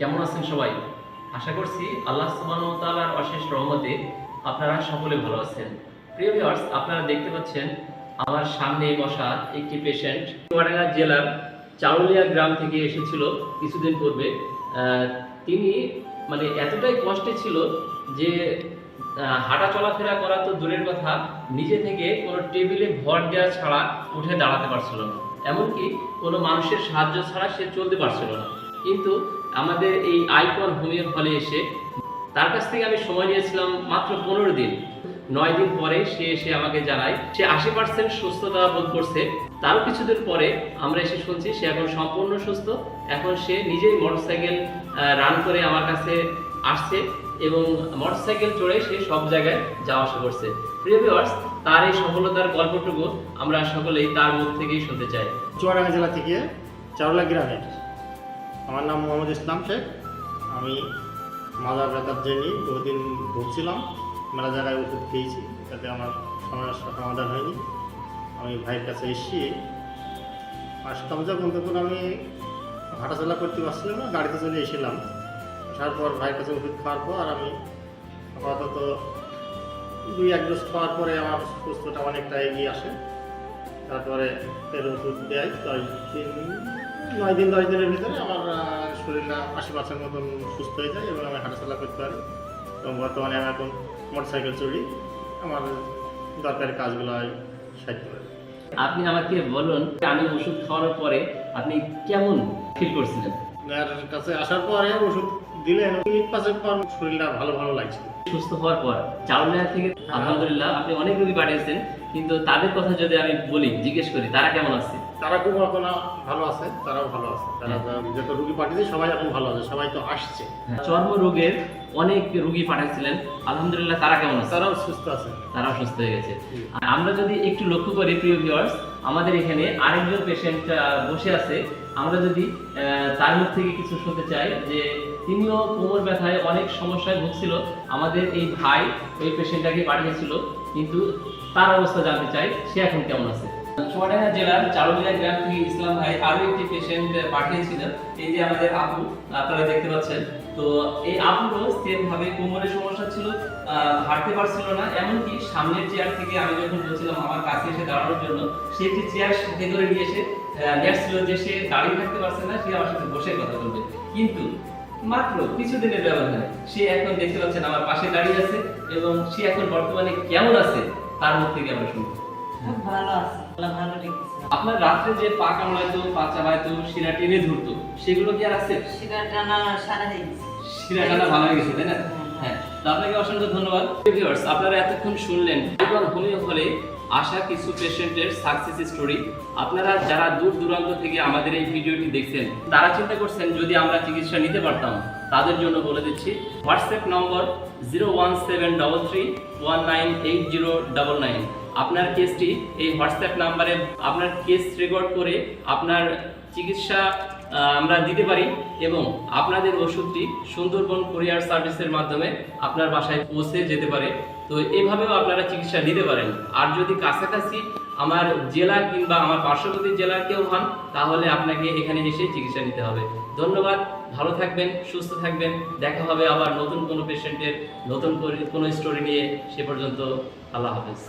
কেমন আছেন সবাই? আশা করছি আল্লাহ তাআলার অশেষ রহমতে আপনারা সকলে ভালো আছেন। প্রিয় ভিউয়ার্স আপনারা দেখতে পাচ্ছেন আমার সামনে বসা একটি পেশেন্ট চুয়াডাঙ্গা জেলার চাউলিয়া গ্রাম থেকে এসেছিল কিছুদিন পূর্বে। তিনি মানে এতটাই কষ্টে ছিল যে হাঁটা চলাফেরা করা তো দূরের কথা, নিজে থেকে কোনো টেবিলে ভর দেওয়া ছাড়া উঠে দাঁড়াতে পারছিল না। এমনকি কোনো মানুষের সাহায্য ছাড়া সে চলতে পারছিল না। কিন্তু আমাদের এই আইকন হোমিও হলে এসে তার কাছ থেকে আমি সময় নিয়েছিলাম মাত্র পনেরো দিন। নয় দিন পরে সে এসে আমাকে জানায়, সে আশি পার্সেন্ট সুস্থতা বোধ করছে। তারও কিছুদিন পরে আমরা এসে শুনছি সে এখন সম্পূর্ণ সুস্থ। এখন সে নিজেই মোটরসাইকেল রান করে আমার কাছে আসছে এবং মোটরসাইকেল চড়ে সে সব জায়গায় যাওয়া আসা করছে। প্রিয় ভিউয়ার্স তার এই সফলতার গল্পটুকু আমরা সকলেই তার মুখ থেকেই শুনতে চাই। চুয়াডাঙ্গা জেলা থেকে চারুলা গ্রামের আমার নাম মোহাম্মদ ইসলাম শেখ। আমি মাদার ব্যথার জেনি, বহুদিন ভুগছিলাম। মেলা জায়গায় ওষুধ খেয়েছি তাতে আমার সমস্যা সমাধান হয়নি। আমি ভাইয়ের কাছে এসেছি। আসতাম যখন তখন আমি হাঁটাচলা করতে পারছিলাম না, গাড়িতে চলে এসেছিলাম। আসার পর ভাইয়ের কাছে ওষুধ খাওয়ার পর আমি আপাতত দুই, এক ডোজ খাওয়ার পরে আমার সুস্থতা অনেকটা এগিয়ে আসে। তারপরে ফের ওষুধ দেয়, তাই দিন নয় দিন দশ দিনের ভিতরে আমার শরীরটা আশি পার্সেন্ট মতন সুস্থ হয়ে যায় এবং আমি হাঁটাচলা করতে পারি। এবং বর্তমানে আমি এখন মোটর সাইকেল চলি আমার দরকারি কাজগুলো সাহায্য করি আপনি আমাকে বলুন আমি ওষুধ খাওয়ার পরে আপনি কেমন ফিল করছিলেন? কাছে আসার পরে ওষুধ দিলেন মিনিট পাঁচেক পর শরীরটা ভালো ভালো লাগছে। সুস্থ হওয়ার পর চাউলিয়া থেকে আলহামদুলিল্লাহ আপনি অনেক রোগী পাঠিয়েছেন কিন্তু তাদের কথা যদি আমি বলি জিজ্ঞেস করি তারা কেমন আছে? তারা খুব এখন ভালো আছে তারাও ভালো আছে। তারা যত রুগী পাঠিয়েছে সবাই এখন ভালো আছে সবাই তো আসছে। চর্ম রোগের অনেক রোগী পাঠাচ্ছিলেন আলহামদুলিল্লাহ তারা কেমন আছে? তারাও সুস্থ আছে। তারাও সুস্থ হয়ে গেছে। আর আমরা যদি একটু লক্ষ্য করি প্রিয় ভিউয়ার্স আমাদের এখানে আরেকজন পেশেন্ট বসে আছে। আমরা যদি তার মুখ থেকে কিছু শুনতে চাই যে তিনিও কোমর ব্যথায় অনেক সমস্যায় ভুগছিল। আমাদের এই ভাই এই পেশেন্টটাকে পাঠিয়েছিল কিন্তু তার অবস্থা জানতে চাই সে এখন কেমন আছে? চুয়াডাঙ্গা জেলার চারুলিয়া গ্রাম থেকে ইসলাম ভাই আরও একটি পেশেন্ট পাঠিয়েছিলেন এই যে আমাদের আপু আপনারা দেখতে পাচ্ছেন। তো এই আপুরও সেম ভাবে কোমরের সমস্যা ছিল হাঁটতে পারছিল না এমনকি সামনের চেয়ার থেকে আমি যখন বলছিলাম আমার কাছে এসে দাঁড়ানোর জন্য সে একটি চেয়ার সাথে করে নিয়ে এসে আহ, নিয়ে আসছিল যে সে দাঁড়িয়ে থাকতে পারছে না সে আমার সাথে বসে কথা বলবে। কিন্তু মাত্র কিছুদিনের ব্যবধানে সে এখন দেখতে পাচ্ছেন আমার পাশে দাঁড়িয়ে আছে এবং সে এখন বর্তমানে কেমন আছে তার মুখ থেকে আমরা শুনব। ভালো আছে ভালো রেখেছে। আপনার রাত্রে যে পা কামড়াইতো পা শিরা টেনে ধরতো সেগুলো কি আর আছে? শিকার টানা সারা হয়ে গেছে। শিরা টানা ভালো হয়ে গেছে তাই না? হ্যাঁ আপনাকে অসংখ্য ধন্যবাদ। আপনারা এতক্ষণ শুনলেন আইকন হোমিও হলে আসা কিছু পেশেন্টের সাকসেস স্টোরি আপনারা যারা দূর দূরান্ত থেকে আমাদের এই ভিডিওটি দেখছেন, তারা চিন্তা করছেন যদি আমরা চিকিৎসা নিতে পারতাম, তাদের জন্য বলে দিচ্ছি WhatsApp number zero one seven double three one nine eight zero double nine আপনার কেসটি এই হোয়াটসঅ্যাপ নাম্বারে, আপনার কেস রেকর্ড করে আপনার চিকিৎসা আমরা দিতে পারি এবং আপনাদের ওষুধটি সুন্দরবন কুরিয়ার সার্ভিসের মাধ্যমে আপনার বাসায় পৌঁছে যেতে পারে। তো এভাবেও আপনারা চিকিৎসা নিতে পারেন। আর যদি কাছাকাছি আমার জেলা কিংবা আমার পার্শ্ববর্তী জেলার কেউ হন, তাহলে আপনাকে এখানে এসে চিকিৎসা নিতে হবে। ধন্যবাদ, ভালো থাকবেন, সুস্থ থাকবেন। দেখা হবে আবার নতুন কোনো পেশেন্টের নতুন কোনো স্টোরি নিয়ে। সে পর্যন্ত আল্লাহ হাফেজ।